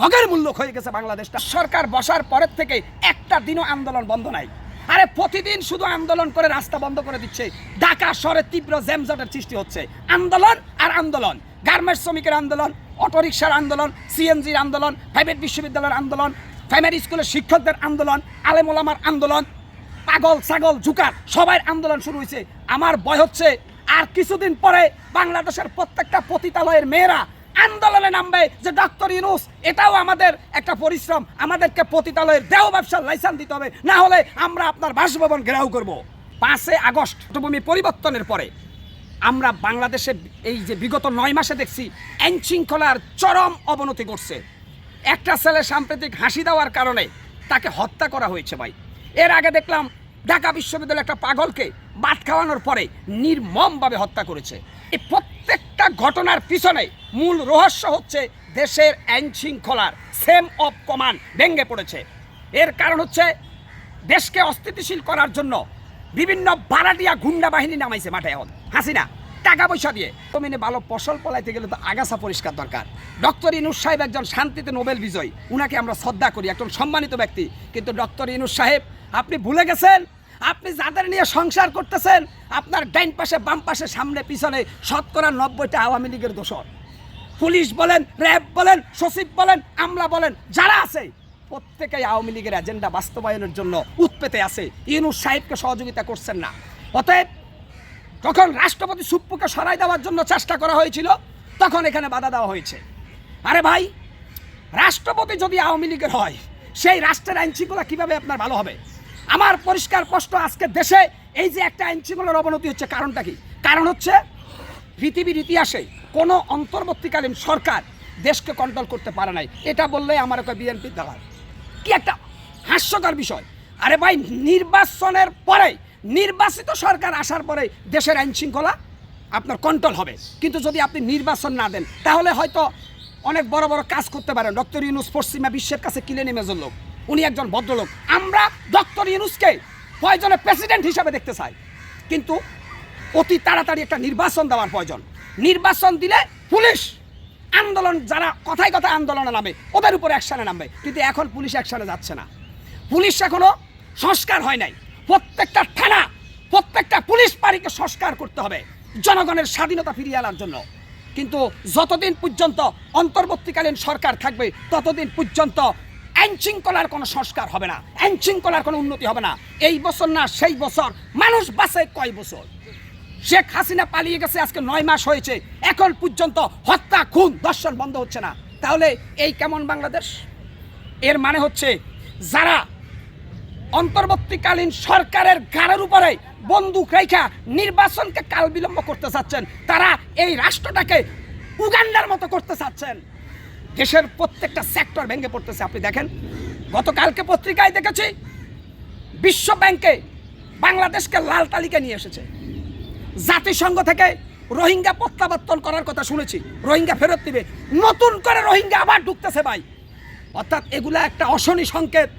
মগের মূল্য হয়ে গেছে বাংলাদেশটা। সরকার বসার পরের থেকে একটা দিনও আন্দোলন বন্ধ নাই। আরে প্রতিদিন শুধু আন্দোলন করে রাস্তা বন্ধ করে দিচ্ছে। ঢাকা শহরে তীব্র জ্যামজটের সৃষ্টি হচ্ছে। আন্দোলন আর আন্দোলন। গার্মেন্টস শ্রমিকের আন্দোলন, অটোরিকশার আন্দোলন, সিএনজির আন্দোলন, প্রাইভেট বিশ্ববিদ্যালয়ের আন্দোলন, প্রাইমারি স্কুলের শিক্ষকদের আন্দোলন আলেমোলামার আন্দোলন, পাগল, ছাগল ঝুকার সবাই আন্দোলন শুরু হয়েছে। আমার ভয় হচ্ছে, আর কিছুদিন পরে বাংলাদেশের প্রত্যেকটা পতিতালয়ের মেয়েরা আন্দোলনে নামবে যে ডক্টর ইউনুস, এটাও আমাদের একটা পরিশ্রম। আমাদেরকে পতিতালয়ের দেহ ব্যবসার লাইসেন্স দিতে হবে। না হলে আমরা আপনার বাসভবন ঘেরাও করব। পাঁচে আগস্ট ভূমি পরিবর্তনের পরে আমরা বাংলাদেশে এই যে বিগত নয় মাসে দেখছি আইন শৃঙ্খলার চরম অবনতি ঘটছে। একটা ছেলে সাম্প্রতিক হাসি দেওয়ার কারণে তাকে হত্যা করা হয়েছে ভাই। এর আগে দেখলাম, ঢাকা বিশ্ববিদ্যালয়ের একটা পাগলকে বাট খাওয়ানোর পরে নির্মমভাবে হত্যা করেছে। এই প্রত্যেকটা ঘটনার পিছনে মূল রহস্য হচ্ছে দেশের আইন শৃঙ্খলার সেম অফ কমান্ড ভেঙে পড়েছে। এর কারণ হচ্ছে দেশকে অস্থিতিশীল করার জন্য বিভিন্ন ভাড়াটিয়া গুন্ডা বাহিনী নামাইছে মাঠে এখন। হাসিনা, টাকা পয়সা দিয়ে। জমিনে ভালো ফসল ফলাইতে গেলে তো আগাছা পরিষ্কার দরকার। ডক্টর ইনুস সাহেব একজন শান্তিতে নোবেল বিজয়ী। উনাকে আমরা শ্রদ্ধা করি, একজন সম্মানিত ব্যক্তি। কিন্তু ডক্টর ইনুস সাহেব, আপনি ভুলে গেছেন? আপনি যাদের নিয়ে সংসার করতেছেন, আপনার ডাইন পাশে, বাম পাশে, সামনে, পিছনে, শতকরা নব্বইটা আওয়ামী লীগের দোষর। পুলিশ বলেন, র্যাব বলেন, সচিব বলেন, আমলা বলেন, যারা আছে, প্রত্যেকেই আওয়ামী লীগের এজেন্ডা বাস্তবায়নের জন্য উৎপেতে আছে। ইউনুস সাহেবকে সহযোগিতা করছেন না। অতএব, যখন রাষ্ট্রপতি সুপ্পুকে সরাই দেওয়ার জন্য চেষ্টা করা হয়েছিল, তখন এখানে বাধা দেওয়া হয়েছে। আরে ভাই, রাষ্ট্রপতি যদি আওয়ামী লীগের হয়, সেই রাষ্ট্রের আইন শৃঙ্খলা কীভাবে আপনার ভালো হবে? আমার পরিষ্কার স্পষ্ট আজকে দেশে এই যে একটা আইন শৃঙ্খলার অবনতি হচ্ছে কারণটা কি? কারণ হচ্ছে পৃথিবীর ইতিহাসে কোনো অন্তর্বর্তীকালীন সরকার দেশকে কন্ট্রোল করতে পারে নাই। এটা বললেই আমার একটা বিএনপি দালাল। কি একটা হাস্যকর বিষয়। আরে ভাই, নির্বাচনের পরে, নির্বাচিত সরকার আসার পরে দেশের আইন শৃঙ্খলা আপনার কন্ট্রোল হবে। কিন্তু যদি আপনি নির্বাচন না দেন, তাহলে হয়তো অনেক বড় বড় কাজ করতে পারেন। ডক্টর ইউনুস পশ্চিমা বিশ্বের কাছে কিনে নেমে লোক। উনি একজন ভদ্রলোক। আমরা ডক্টর ইউনুসকে প্রয়োজনে প্রেসিডেন্ট হিসাবে দেখতে চাই। কিন্তু অতি তাড়াতাড়ি একটা নির্বাচন দেওয়ার প্রয়োজন। নির্বাচন দিলে পুলিশ আন্দোলন, যারা কথায় কথায় আন্দোলনে নামে, ওদের উপর অ্যাকশনে নামবে। কিন্তু এখন পুলিশ অ্যাকশনে যাচ্ছে না। পুলিশ এখনও সংস্কার হয় নাই। প্রত্যেকটা থানা, প্রত্যেকটা পুলিশ পাড়িকে সংস্কার করতে হবে। জনগণের স্বাধীনতা ফিরিয়ে আনার জন্য। কিন্তু যতদিন পর্যন্ত অন্তর্বর্তীকালীন সরকার থাকবে, ততদিন পর্যন্ত আইন শৃঙ্খলার কোনো সংস্কার হবে না আইন শৃঙ্খলার কোনো উন্নতি হবে না। এই বছর না, সেই বছর। মানুষ বাঁচে কয় বছর? শেখ হাসিনা পালিয়ে গেছে, আজকে নয় মাস হয়েছে। এখন পর্যন্ত হত্যা, খুন দর্শন বন্ধ হচ্ছে না। তাহলে এই কেমন বাংলাদেশ? এর মানে হচ্ছে যারা অন্তর্বর্তীকালীন সরকারের ঘাড়ের উপরে বন্দুক রেখা নির্বাচনকে কাল বিলম্ব করতে চাচ্ছেন, তারা এই রাষ্ট্রটাকে উগান্ডার মতো করতে চাচ্ছেন। দেশের প্রত্যেকটা সেক্টর ভেঙে পড়তেছে। আপনি দেখেন, গতকালকে পত্রিকায় দেখেছি বিশ্ব ব্যাংকে বাংলাদেশকে লাল তালিকা নিয়ে এসেছে। জাতিসংঘ থেকে রোহিঙ্গা প্রত্যাবর্তন করার কথা শুনেছি, রোহিঙ্গা ফেরত দিবে। নতুন করে রোহিঙ্গা আবার ঢুকতেছে ভাই। অর্থাৎ এগুলা একটা অশনি সংকেত।